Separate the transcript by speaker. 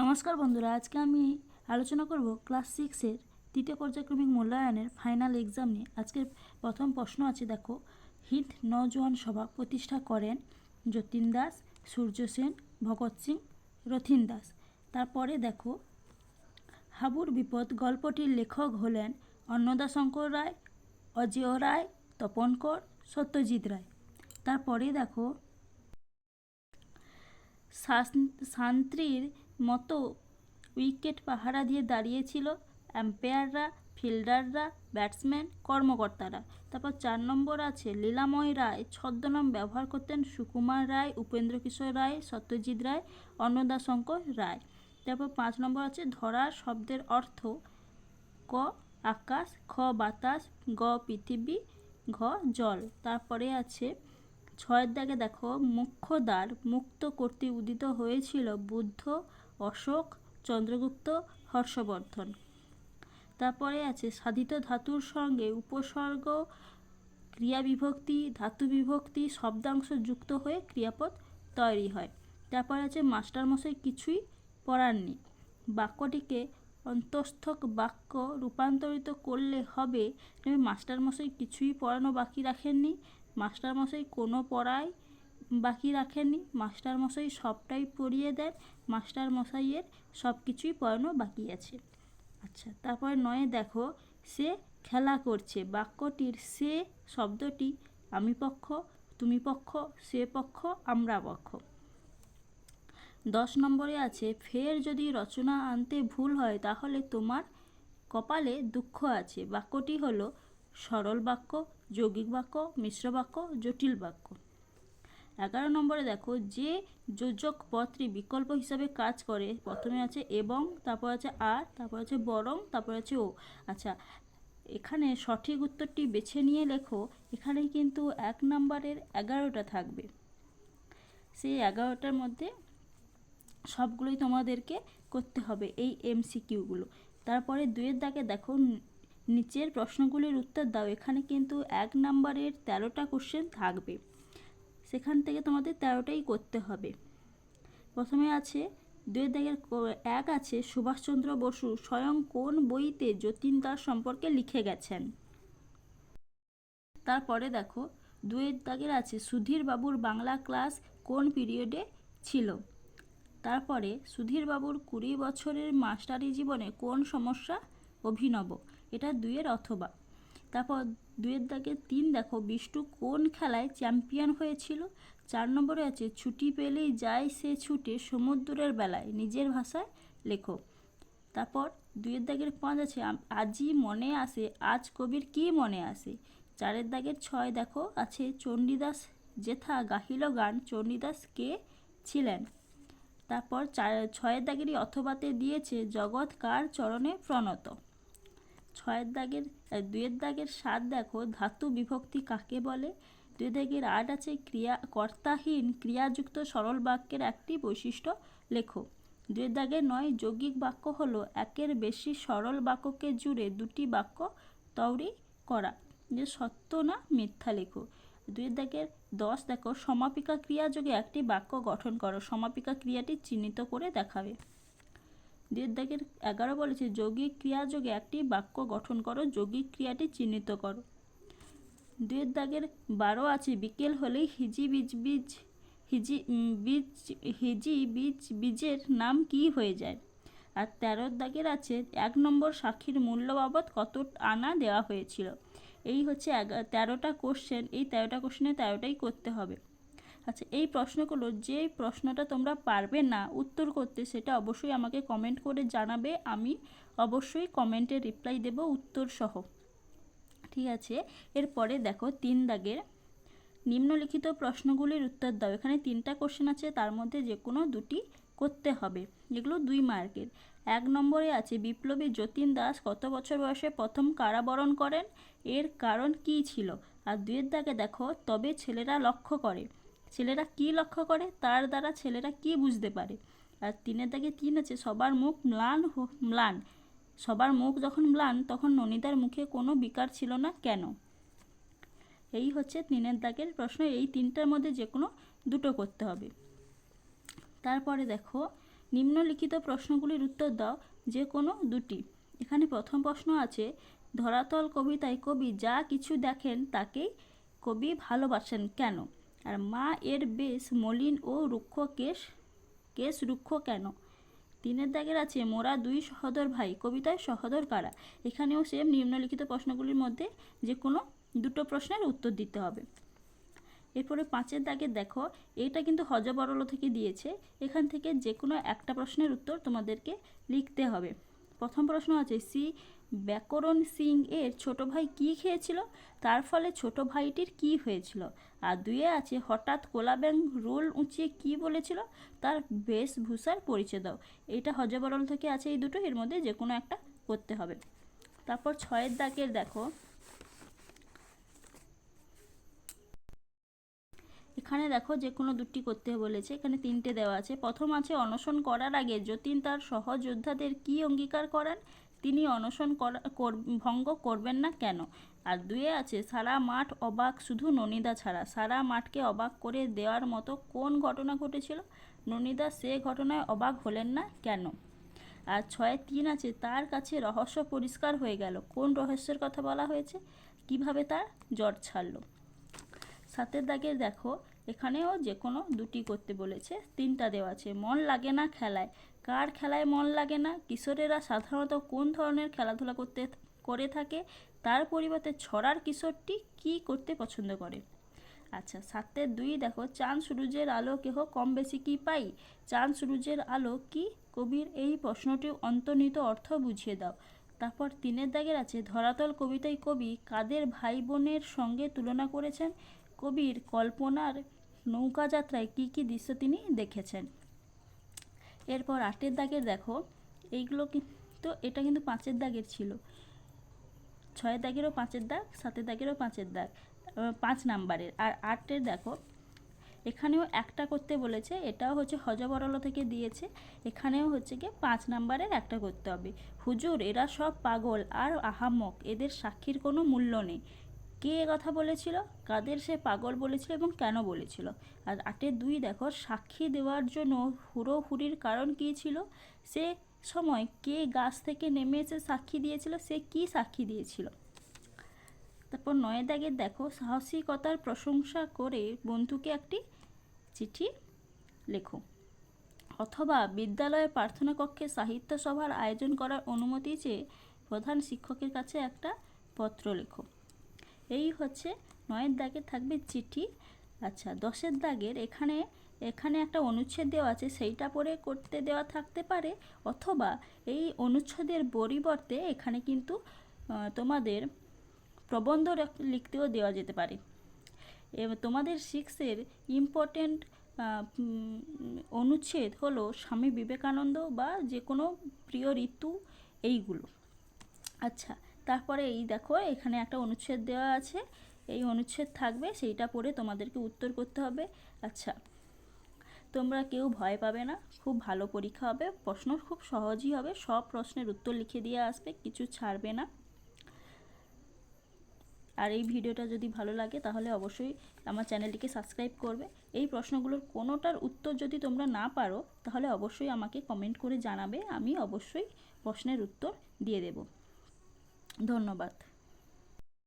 Speaker 1: নমস্কার বন্ধুরা, আজকে আমি আলোচনা করব ক্লাস সিক্সের তৃতীয় পর্যায়ক্রমিক মূল্যায়নের ফাইনাল এক্সাম নিয়ে। আজকের প্রথম প্রশ্ন আছে, দেখো, হিট নজওয়ান সভা প্রতিষ্ঠা করেন যতীন দাস, সূর্য সেন, ভগৎ সিং, রথিন দাস। তারপরে দেখো, হাবুর বিপদ গল্পটির লেখক হলেন অন্নদাশঙ্কর রায়, অজেয় রায়, তপন কর, সত্যজিৎ রায়। তারপরে দেখো শান্ত্রীর মতো উইকেট পাহারা দিয়ে দাঁড়িয়েছিল অ্যাম্পায়াররা ফিল্ডাররা, ব্যাটসম্যান, কর্মকর্তারা। তারপর চার নম্বর আছে লীলাময় রায়। ছদ্মনাম ব্যবহার করতেন সুকুমার রায়, উপেন্দ্র কিশোর রায়, সত্যজিৎ রায়, অন্নদাশঙ্কর রায়। তারপর পাঁচ নম্বর আছে ধরা শব্দের অর্থ ক, আকাশ, খ, বাতাস, গ, পৃথিবী, ঘ, জল। তারপরে আছে ছয়ের দাগে দেখো মুখ্য দ্বার। মুক্ত করতে উদিত হয়েছিল বুদ্ধ অশোক, চন্দ্রগুপ্ত, হর্ষবর্ধন। তারপরে আছে সাধিত ধাতুর সঙ্গে উপসর্গ ক্রিয়া বিভক্তি ধাতু বিভক্তি শব্দাংশ যুক্ত হয়ে ক্রিয়াপদ তৈরি হয়। তারপরে আছে মাস্টারমশাই কিছুই পড়াননি। বাক্যটিকে অন্তস্থক বাক্য রূপান্তরিত করলে হবে মাস্টারমশাই কিছুই পড়ানো বাকি রাখেননি। মাস্টারমশাই কোনো পড়াই বাকি রাখেননি। মাস্টারমশাই সবটাই পড়িয়ে দেন। মাস্টারমশাইয়ের সব কিছুই পড়ানো বাকি আছে। আচ্ছা তারপরে নয়ে দেখো, সে খেলা করছে। বাক্যটির সে শব্দটি আমি পক্ষ, তুমি পক্ষ, সে পক্ষ, আমরা পক্ষ। দশ নম্বরে আছে, ফের যদি রচনা আনতে ভুল হয়, তাহলে তোমার কপালে দুঃখ আছে। বাক্যটি হলো সরল বাক্য, যৌগিক বাক্য, মিশ্র বাক্য, জটিল বাক্য। এগারো নম্বরে দেখো, যে যোজক পদটি বিকল্প হিসাবে কাজ করে, প্রথমে আছে এবং, তারপর আছে আর, তারপর আছে বরং, তারপর আছে ও। আচ্ছা এখানে সঠিক উত্তরটি বেছে নিয়ে লেখো এখানে কিন্তু এক নম্বরের এগারোটা থাকবে। সেই এগারোটার মধ্যে সবগুলোই তোমাদেরকে করতে হবে, এই এমসিকিউগুলো। তারপরে দুয়ের দাগে দেখো, নিচের প্রশ্নগুলির উত্তর দাও, এখানে কিন্তু এক নম্বরের তেরোটা কোশ্চেন থাকবে। সেখান থেকে তোমাদের তেরোটাই করতে হবে। প্রথমে আছে দুয়ের দাগের এক আছে, সুভাষচন্দ্র বসু স্বয়ং কোন বইতে যতীন দাস সম্পর্কে লিখে গেছেন? তারপরে দেখো দুয়ের দাগের আছে সুধীর বাবুর বাংলা ক্লাস কোন পিরিয়ডে ছিল? তারপরে সুধীর বাবুর কুড়ি বছরের মাস্টারি জীবনে কোন সমস্যা অভিনব? এটা দুয়ের অথবা। তারপর দুইয়ের দাগে তিন, দেখো, বিষ্টু কোন খেলায় চ্যাম্পিয়ন হয়েছিল? চার নম্বরে আছে, ছুটি পেলেই যায় সে ছুটে সমুদ্রের বেলায়, নিজের ভাষায় লেখো। তারপর দুইয়ের দাগের পাঁচ আছে আজই মনে আসে, আজ কবির কি মনে আসে? চারের দাগের ছয়, দেখো, আছে, চণ্ডীদাস যেথা গাহিল গান, চণ্ডীদাস কে ছিলেন? তারপর চার, ছয়ের দাগেরই অথবাতে দিয়েছে, জগৎ কার চরণে প্রণত? ছয়ের দাগের দুয়ের দাগের সাত দেখো, ধাতু বিভক্তি কাকে বলে? দুই দাগের আট আছে ক্রিয়া, কর্তাহীন, ক্রিয়াযুক্ত সরল বাক্যের একটি বৈশিষ্ট্য লেখো। দুয়ের দাগের নয়, যৌগিক বাক্য হলো একের বেশি সরল বাক্যকে জুড়ে দুটি বাক্য তৈরি করা। যে সত্য না মিথ্যা লেখো। দুয়ের দাগের দশ দেখো, সমাপিকা ক্রিয়াযোগে একটি বাক্য গঠন করো। সমাপিকা ক্রিয়াটি চিহ্নিত করে দেখাবে। দুয়ের দাগের এগারো বলেছে, যৌগিক ক্রিয়া যোগে একটি বাক্য গঠন করো, যৌগিক ক্রিয়াটি চিহ্নিত করো। দুয়ের দাগের বারো আছে, বিকেল হলেই হিজি বীজ বীজ, হিজি বীজ হিজি বীজ বীজের নাম কি হয়ে যায়? আর তেরোর দাগের আছে, এক নম্বর সাক্ষীর মূল্য বাবদ কত আনা দেওয়া হয়েছিল? এই হচ্ছে তেরোটা কোশ্চেন এই তেরোটা কোশ্চেনে তেরোটাই করতে হবে। আচ্ছা এই প্রশ্নগুলো যে প্রশ্নটা তোমরা পারবে না উত্তর করতে সেটা অবশ্যই আমাকে কমেন্ট করে জানাবে। আমি অবশ্যই কমেন্টে রিপ্লাই দেব উত্তর সহ। ঠিক আছে, এরপরে দেখো তিন দাগের নিম্নলিখিত প্রশ্নগুলির উত্তর দাও। এখানে তিনটা কোশ্চেন আছে, তার মধ্যে যে কোনো দুটি করতে হবে। যেগুলো দুই মার্কের। এক নম্বরে আছে, বিপ্লবী যতীন দাস কত বছর বয়সে প্রথম কারাবরণ করেন? এর কারণ কী ছিল? আর দুয়ের দাগে দেখো, তবে ছেলেরা লক্ষ্য করে। ছেলেরা কি লক্ষ্য করে, তার দ্বারা ছেলেরা কি বুঝতে পারে? আর তিনের দাগে তিন আছে, সবার মুখ ম্লান ম্লান। সবার মুখ যখন ম্লান, তখন ননিদার মুখে কোনো বিকার ছিল না কেন? এই হচ্ছে তিনের দাগের প্রশ্ন। এই তিনটার মধ্যে যে কোনো দুটো করতে হবে। তারপরে দেখো, নিম্নলিখিত প্রশ্নগুলির উত্তর দাও যে কোনো দুটি। এখানে প্রথম প্রশ্ন আছে, ধরাতল কবিতায় কবি যা কিছু দেখেন, তাকেই কবি ভালোবাসেন কেন? আর মা এর বেশ মলিন ও রুক্ষ কেশ কেশ রুক্ষ কেন? তিনের দাগের আছে, মোরা দুই সহদর ভাই, কবিতায় সহদর কারা? এখানেও সেম নিম্নলিখিত প্রশ্নগুলির মধ্যে যে কোনো দুটো প্রশ্নের উত্তর দিতে হবে। এরপরে পাঁচের দাগে দেখো এটা কিন্তু হজবরল থেকে দিয়েছে, এখান থেকে যে কোনো একটা প্রশ্নের উত্তর তোমাদেরকে লিখতে হবে। প্রথম প্রশ্ন আছে, সি ব্যাকরণ সিং এর ছোট ভাই কি খেয়েছিল? তার ফলে ছোট ভাইটির কি হয়েছিল? আর দুয়ে আছে, হঠাৎ কোলাব্যাং রোল উঁচিয়ে কি বলেছিল? তার বেশভূষার পরিচয় দাও। এটা হজবরল থেকে আছে এই দুটো, এর মধ্যে যে কোনো একটা করতে হবে। তারপর ছয়ের দাগের দেখো। এখানে দেখো যে কোনো দুটি করতে বলেছে। এখানে তিনটে দেওয়া আছে। প্রথম আছে, অনশন করার আগে যতীন তার সহযোদ্ধাদের কি অঙ্গীকার করেন? তিনি অনশন ভঙ্গ করবেন না কেন? আর দুয়ে আছে, সারা মাঠ অবাক, শুধু ননিদা ছাড়া। সারা মাঠকে অবাক করে দেওয়ার মতো কোন ঘটনা ঘটেছিল? ননিদা সে ঘটনায় অবাক হলেন না কেন? আর ছয় তিন আছে, তার কাছে রহস্য পরিষ্কার হয়ে গেল। কোন রহস্যের কথা বলা হয়েছে? কীভাবে তার জ্বর ছাড়লো? সাতের দাগের দেখো, এখানেও যে কোনো দুটি করতে বলেছে, তিনটা দেওয়া আছে। মন লাগে না খেলায়। কার খেলায় মন লাগে না? কিশোরেরা সাধারণত কোন ধরনের খেলাধুলা করতে করে থাকে? তার পরিবর্তে ছড়ার কিশোরটি কি করতে পছন্দ করে? আচ্ছা সাতের দুই দেখো, চাঁদ সূর্যের আলো কেহ কম বেশি কি পাই চাঁদ সূর্যের আলো কি? কবির এই প্রশ্নটি অন্তর্নিহিত অর্থ বুঝিয়ে দাও। তারপর তিনের দাগের আছে, ধরাতল কবিতায় কবি কাদের ভাই বোনের সঙ্গে তুলনা করেছেন? কবির কল্পনার নৌকাযাত্রায় কী কী দৃশ্য তিনি দেখেছেন? এরপর আটের দাগের দেখো, এইগুলো কিন্তু, এটা কিন্তু পাঁচের দাগের ছিল। ছয়ের দাগেরও পাঁচের দাগ, সাতের দাগেরও পাঁচের দাগ পাঁচ নাম্বারের। আর আটের দেখো, এখানেও একটা করতে বলেছে, এটাও হচ্ছে হজবরল থেকে দিয়েছে, এখানেও হচ্ছে গিয়ে পাঁচ নাম্বারের একটা করতে হবে। হুজুর, এরা সব পাগল আর আহাম্মক, এদের সাক্ষীর কোনো মূল্য নেই। কে কথা বলেছিল, কাদের সে পাগল বলেছিল এবং কেন বলেছিল। আর আটের দুই দেখো, সাক্ষী দেওয়ার জন্য হুড়োহুড়ির কারণ কী ছিল? সে সময় কে গাছ থেকে নেমে এসে সাক্ষী দিয়েছিল, সে কি সাক্ষী দিয়েছিল? তারপর নয় দাগের দেখো, সাহসিকতার প্রশংসা করে বন্ধুকে একটি চিঠি লেখো। অথবা বিদ্যালয়ে প্রার্থনা কক্ষে সাহিত্য সভার আয়োজন করার অনুমতি চেয়ে প্রধান শিক্ষকের কাছে একটা পত্র লেখো। এই হচ্ছে নয়ের দাগে থাকবে চিঠি। আচ্ছা দশের দাগের এখানে এখানে একটা অনুচ্ছেদ দেওয়া আছে, সেইটা পরে করতে দেওয়া থাকতে পারে, অথবা এই অনুচ্ছেদের পরিবর্তে এখানে কিন্তু তোমাদের প্রবন্ধ লেখ- লিখতেও দেওয়া যেতে পারে। তোমাদের সিক্সের ইম্পর্টেন্ট অনুচ্ছেদ হলো স্বামী বিবেকানন্দ বা যে কোনো প্রিয় ঋতু এইগুলো। আচ্ছা তারপরে এই দেখো, এখানে একটা অনুচ্ছেদ দেওয়া আছে। এই অনুচ্ছেদ থাকবে, সেইটা পড়ে তোমাদেরকে উত্তর করতে হবে। আচ্ছা তোমরা কেউ ভয় পাবে না, খুব ভালো পরীক্ষা হবে। প্রশ্ন খুব সহজই হবে, সব প্রশ্নের উত্তর লিখে দিয়ে আসবে, কিছু ছাড়বে না। আর এই ভিডিওটা যদি ভালো লাগে, তাহলে অবশ্যই আমার চ্যানেলটিকে সাবস্ক্রাইব করবে। এই প্রশ্নগুলোর কোনোটার উত্তর যদি তোমরা না পারো, তাহলে অবশ্যই আমাকে কমেন্ট করে জানাবে, আমি অবশ্যই প্রশ্নের উত্তর দিয়ে দেব। ধন্যবাদ।